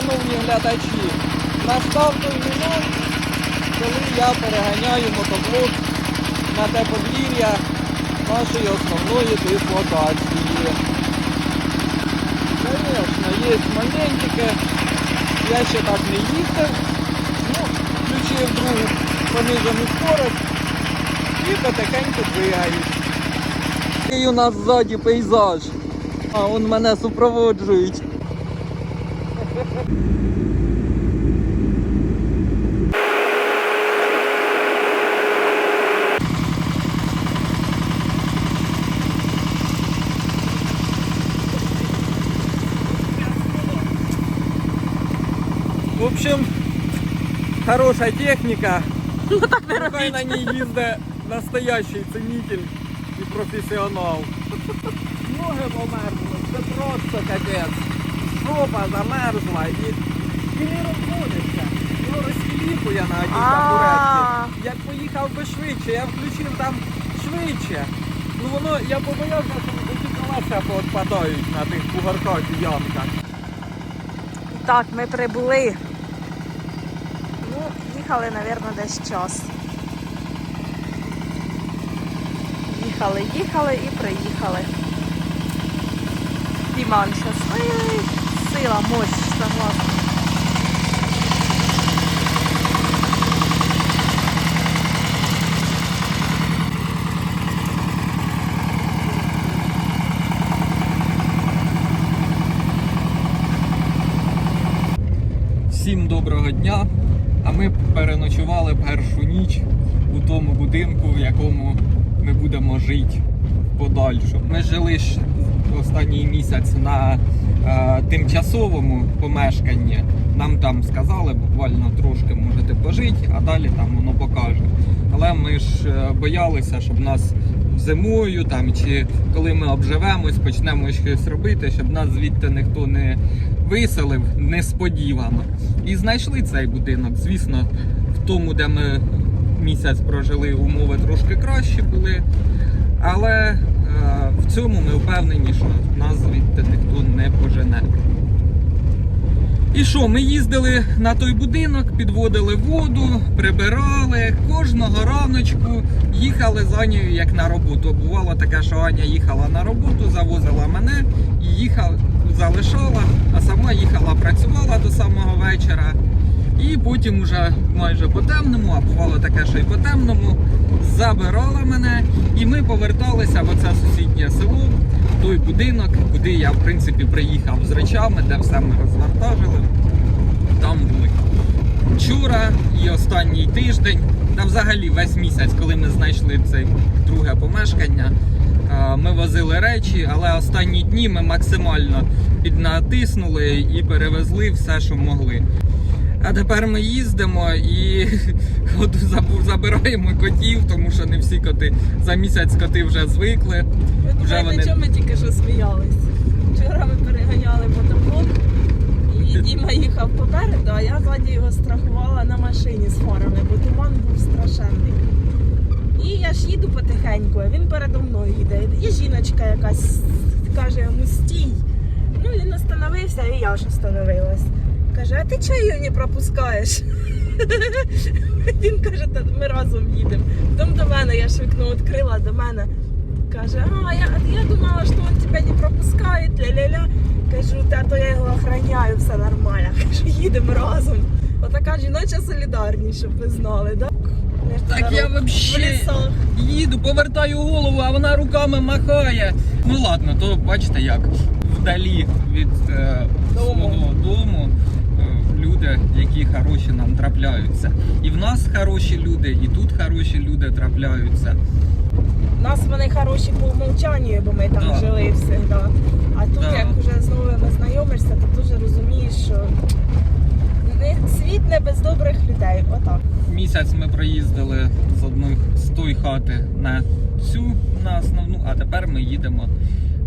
шановні глядачі, настав той момент, коли я переганяю мотоблок на те подвір'я нашої основної дислокації. Звісно, є моментики. Я ще так не їздив. Ну, включив другу понижену скорость і потихеньку двигаюсь. І у нас ззаді пейзаж. А он мене супроводжують. В общем, хорошая техника. Ну так не на ній їздить настоящий ценитель і професіонал. Ноги померзли, це просто капець. Жопа замерзла і, і не розводиться. Його розхиліпує на одній табуретці. Як поїхав би швидше, я включив там швидше. Ну воно, я побоявся, що ці колеса поотпадають на тих бугорках і ямках. Так, ми прибули. Ну, їхали, мабуть, десь час. Їхали, їхали і приїхали. Діман щасливий. Сила, мощь, согласна. Всім доброго дня. А ми переночували першу ніч у тому будинку, в якому ми будемо жити в подальшому. Ми жили останній місяць на е, тимчасовому помешканні. Нам там сказали, буквально трошки можете пожити, а далі там воно покаже. Але ми ж е, боялися, щоб нас зимою там чи коли ми обживемось, почнемо щось робити, щоб нас звідти ніхто не виселив несподівано. І знайшли цей будинок. Звісно, в тому, де ми місяць прожили, умови трошки кращі були. Але в цьому ми впевнені, що нас звідти ніхто не пожене. І що, ми їздили на той будинок, підводили воду, прибирали. Кожного раночку їхали за нею як на роботу. Бувало таке, що Аня їхала на роботу, завозила мене і їхала, залишала, а сама їхала, працювала до самого вечора. І потім уже майже по темному, а бувало таке, що і по темному, забирала мене, і ми поверталися в оце сусіднє село, в той будинок, куди я в принципі приїхав з речами, де все ми розвантажили. Там були вчора і останній тиждень, та взагалі весь місяць, коли ми знайшли це друге помешкання. е, Ми возили речі, але останні дні ми максимально піднатиснули і перевезли все, що могли. А тепер ми їздимо і от забираємо котів, тому що не всі коти за місяць коти вже звикли. Ви Вже вони- чому ми тільки що сміялись? Вчора ми переганяли мотоблок, і Діма їхав попереду, а я ззаді його страхувала на машині з фарами, бо туман був страшенний. І я ж їду потихеньку, а він передо мною їде. І жіночка якась каже йому стій. Ну він остановився, і я ж остановилась. Каже, а ти її не пропускаєш? Він каже, та ми разом їдемо. Потім до мене я ж вікно відкрила до мене. Каже, а я, я думала, що він тебе не пропускає, ля-ля-ля. Кажу, та то я його охороняю, все нормально. Кажу, їдемо разом. Отака жіноча солідарність, щоб ви знали, да? Ми Так я в лісах. їду, повертаю голову, а вона руками махає. Ну ладно, то бачите як. Вдалі від е, Дому. свого дому люди, які хороші нам трапляються. І в нас хороші люди, і тут хороші люди трапляються. У нас вони хороші по умовчанню, бо ми там Да. жили завжди. А тут, Да. як вже з новими знайомишся, то дуже розумієш, що світ не без добрих людей. Отак. Місяць ми проїздили з одної з тої хати на цю на основну, а тепер ми їдемо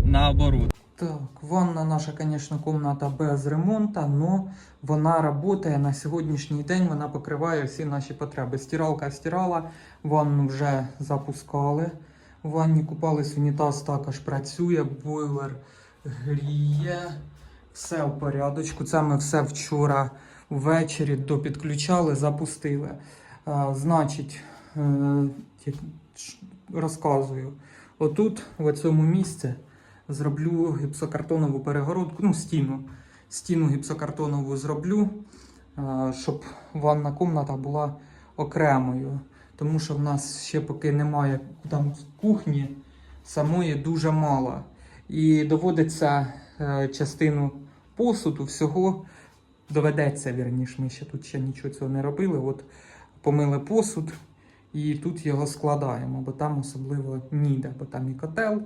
наоборот. Так, ванна наша, звісно, кімната без ремонту, але вона працює на сьогоднішній день, вона покриває всі наші потреби. Стиралка стирала, ванну вже запускали. В ванні купались, унітаз також працює, бойлер гріє. Все в порядочку. Це ми все вчора ввечері допідключали, запустили. А, значить, е, як- ш- розказую. Отут, в цьому місці, зроблю гіпсокартонову перегородку, ну, стіну. Стіну гіпсокартонову зроблю, е, щоб ванна кімната була окремою. Тому що в нас ще поки немає там кухні, самої дуже мало. І доводиться е, частину посуду всього доведеться, вірніш, ми ще тут ще нічого цього не робили. От помили посуд і тут його складаємо, бо там особливо ніде, бо там і котел,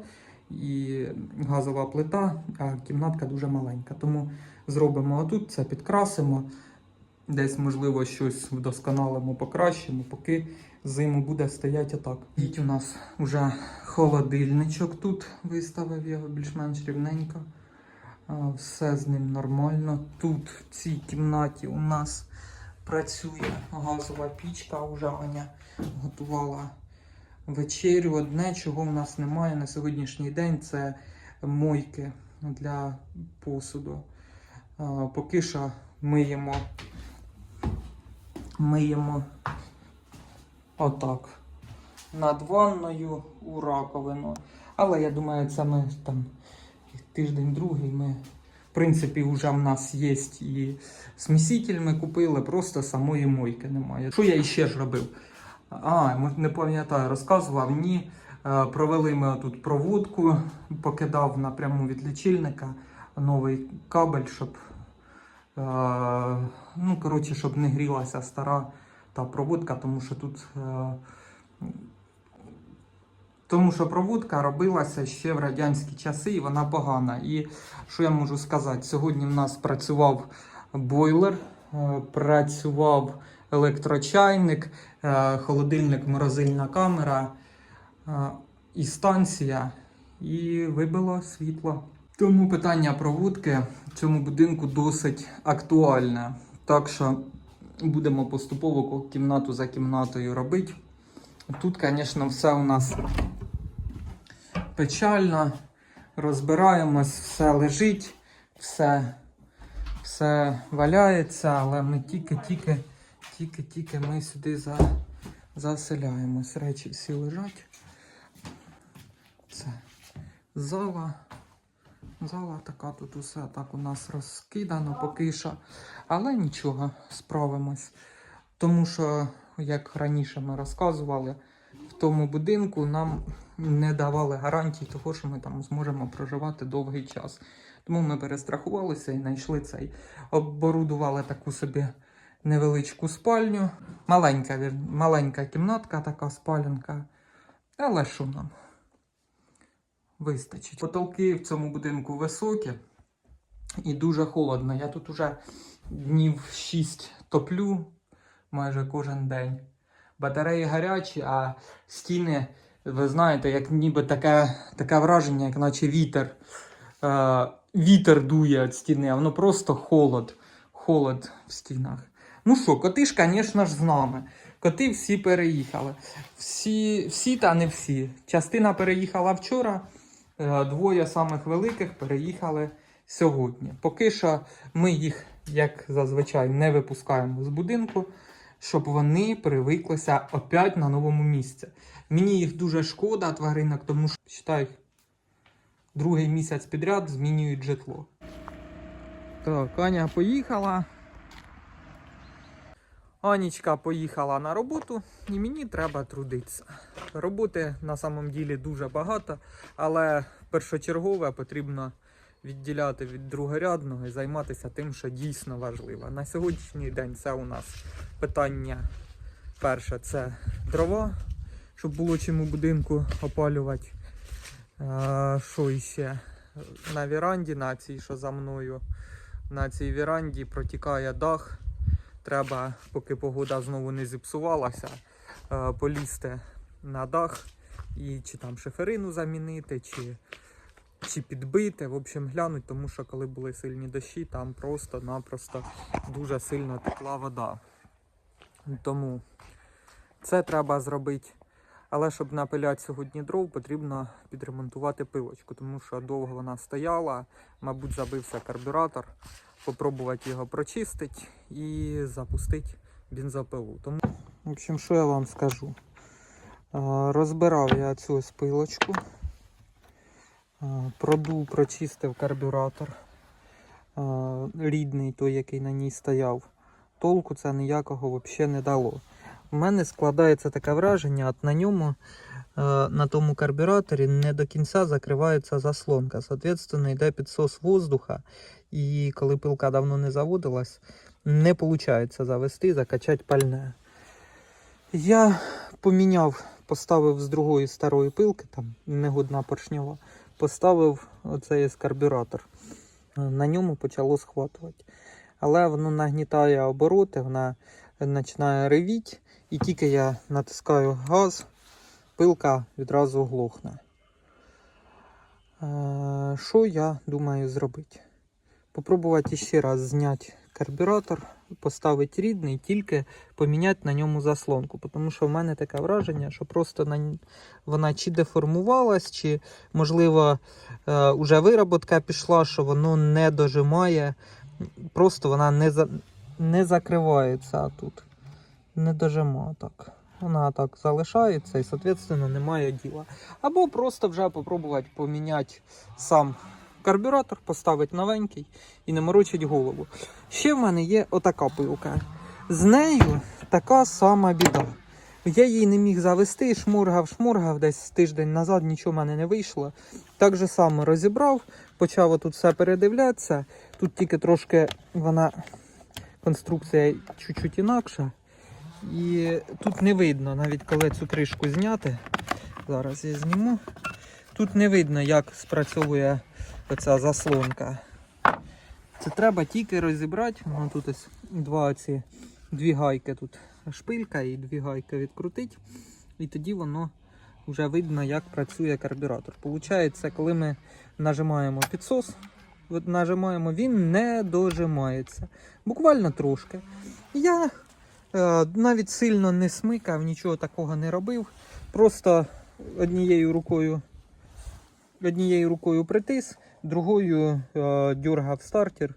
і газова плита, а кімнатка дуже маленька. Тому зробимо отут, це підкрасимо. Десь, можливо, щось вдосконалимо, покращимо, поки зиму буде стояти отак. Діть у нас вже холодильничок тут виставив його більш-менш рівненько. Все з ним нормально. Тут в цій кімнаті у нас працює газова пічка. Уже Аня готувала вечерю. Одне, чого в нас немає на сьогоднішній день, це мойки для посуду. Поки що миємо. Миємо отак. Над ванною у раковину. Але я думаю, це ми там тиждень-другий. Ми, в принципі, вже в нас є і сміситель ми купили, просто самої мойки немає. Що я іще ж робив? А, не пам'ятаю, розказував, ні. Е, Провели ми тут проводку, покидав напряму від лічильника новий кабель, щоб, е, ну, коротше, щоб не грілася стара та проводка, тому що тут. е, тому що проводка робилася ще в радянські часи, і вона погана. І що я можу сказати? Сьогодні в нас працював бойлер, працював електрочайник, е, холодильник, морозильна камера е, і станція, і вибило світло. Тому питання проводки в цьому будинку досить актуальне. Так що будемо поступово кімнату за кімнатою робити. Тут, звісно, все у нас печально. Розбираємось, все лежить, все, все валяється, але ми тільки-тільки, тільки-тільки ми сюди за, заселяємось. Речі всі лежать. Це зала. Зала така тут усе так у нас розкидано поки що. Але нічого, справимось. Тому що, як раніше ми розказували, в тому будинку нам не давали гарантій того, що ми там зможемо проживати довгий час. Тому ми перестрахувалися і знайшли цей. Оборудували таку собі невеличку спальню. Маленька, маленька кімнатка, така спалянка. Але що нам? Вистачить. Потолки в цьому будинку високі і дуже холодно. Я тут уже днів 6 топлю майже кожен день. Батареї гарячі, а стіни, ви знаєте, як ніби таке, таке враження, як наче вітер. Е, вітер дує від стіни, а воно просто холод. Холод в стінах. Ну що, коти ж, звісно ж, з нами. Коти всі переїхали. Всі, всі та не всі. Частина переїхала вчора, е, двоє самих великих переїхали сьогодні. Поки що ми їх, як зазвичай, не випускаємо з будинку, щоб вони привиклися опять на новому місці. Мені їх дуже шкода, тваринок, тому що считай, другий місяць підряд змінюють житло. Так, Аня поїхала. Анічка поїхала на роботу, і мені треба трудитися. Роботи на самом ділі дуже багато, але першочергове потрібно відділяти від другорядного і займатися тим, що дійсно важливо. На сьогоднішній день це у нас питання перше це дрова, щоб було чим у будинку опалювати. Що іще? На віранді, на цій, що за мною, на цій віранді протікає дах. Треба, поки погода знову не зіпсувалася, е, полізти на дах і чи там шиферину замінити, чи, чи підбити. В общем, глянуть, тому що коли були сильні дощі, там просто-напросто дуже сильно текла вода. Тому це треба зробити. Але щоб напиляти сьогодні дров, потрібно підремонтувати пилочку, тому що довго вона стояла, мабуть, забився карбюратор. Попробувати його прочистити і запустити бензопилу. Тому, в общем, що я вам скажу? Розбирав я цю ось пилочку, Е, продув, прочистив карбюратор рідний, той, який на ній стояв. Толку це ніякого взагалі не дало. У мене складається таке враження, от на ньому, на тому карбюраторі, не до кінця закривається заслонка. Соответственно, йде підсос воздуха, і коли пилка давно не заводилась, не виходить завести, закачати пальне. Я поміняв, поставив з другої старої пилки, там негодна поршньова, поставив оцей карбюратор. Е, На ньому почало схватувати. Але воно нагнітає обороти, вона починає ревіти, і тільки я натискаю газ, пилка відразу глохне. Е, Що я думаю зробити? Попробувати ще раз зняти карбюратор, поставити рідний, тільки поміняти на ньому заслонку. Тому що в мене таке враження, що просто на... вона чи деформувалась, чи, можливо, е, уже вироботка пішла, що воно не дожимає. Просто вона не, за... не закривається тут. Не дожима так. Вона так залишається і, соответственно, немає діла. Або просто вже попробувати поміняти сам карбюратор, поставити новенький і не морочить голову. Ще в мене є отака пилка. З нею така сама біда. Я її не міг завести, шмургав, шмургав десь тиждень назад, нічого в мене не вийшло. Так же само розібрав, почав тут все передивлятися. Тут тільки трошки вона конструкція чуть-чуть інакша. І тут не видно, навіть коли цю кришку зняти. Зараз я зніму. Тут не видно, як спрацьовує оця заслонка. Це треба тільки розібрати. Воно тут ось два ці дві гайки тут шпилька і дві гайки відкрутить. І тоді воно вже видно, як працює карбюратор. Получається, коли ми нажимаємо підсос, нажимаємо, він не дожимається. Буквально трошки. Я навіть сильно не смикав, нічого такого не робив. Просто однією рукою, однією рукою притис, другою е, дюргав стартер.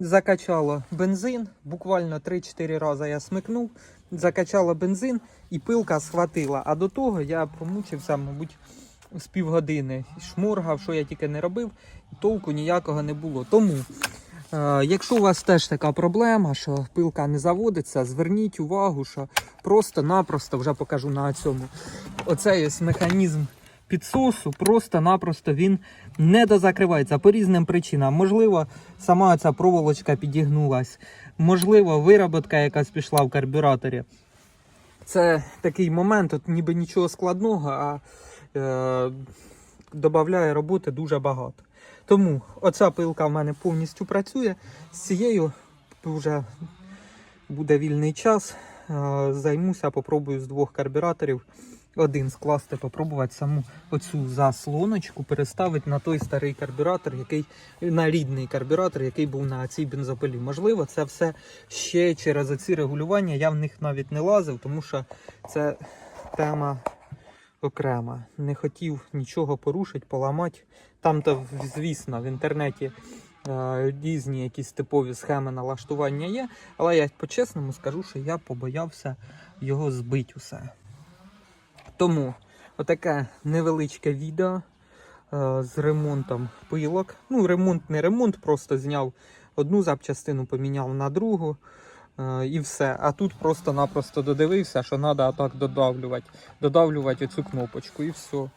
Закачало бензин, буквально 3-4 рази я смикнув, закачало бензин і пилка схватила. А до того я промучився, мабуть, з півгодини. Шморгав, що я тільки не робив, толку ніякого не було. Тому, е, якщо у вас теж така проблема, що пилка не заводиться, зверніть увагу, що просто-напросто вже покажу на цьому. Оцей ось механізм підсосу, просто-напросто він не дозакривається по різним причинам. Можливо, сама ця проволочка підігнулась, можливо, вироботка якась пішла в карбюраторі. Це такий момент, от ніби нічого складного, а е, додає роботи дуже багато. Тому оця пилка в мене повністю працює. З цією вже буде вільний час. Займуся, попробую з двох карбюраторів один скласти, попробувати саму оцю заслоночку переставити на той старий карбюратор, який на рідний карбюратор, який був на цій бензопилі. Можливо, це все ще через оці регулювання. Я в них навіть не лазив, тому що це тема окрема. Не хотів нічого порушити, поламати. Там то, звісно, в інтернеті. е, Різні якісь типові схеми налаштування є, але я по-чесному скажу, що я побоявся його збити усе. Тому отаке невеличке відео е, з ремонтом пилок. Ну, ремонт не ремонт, просто зняв одну запчастину, поміняв на другу. е, і все. А тут просто-напросто додивився, що треба отак додавлювати. Додавлювати оцю кнопочку і все.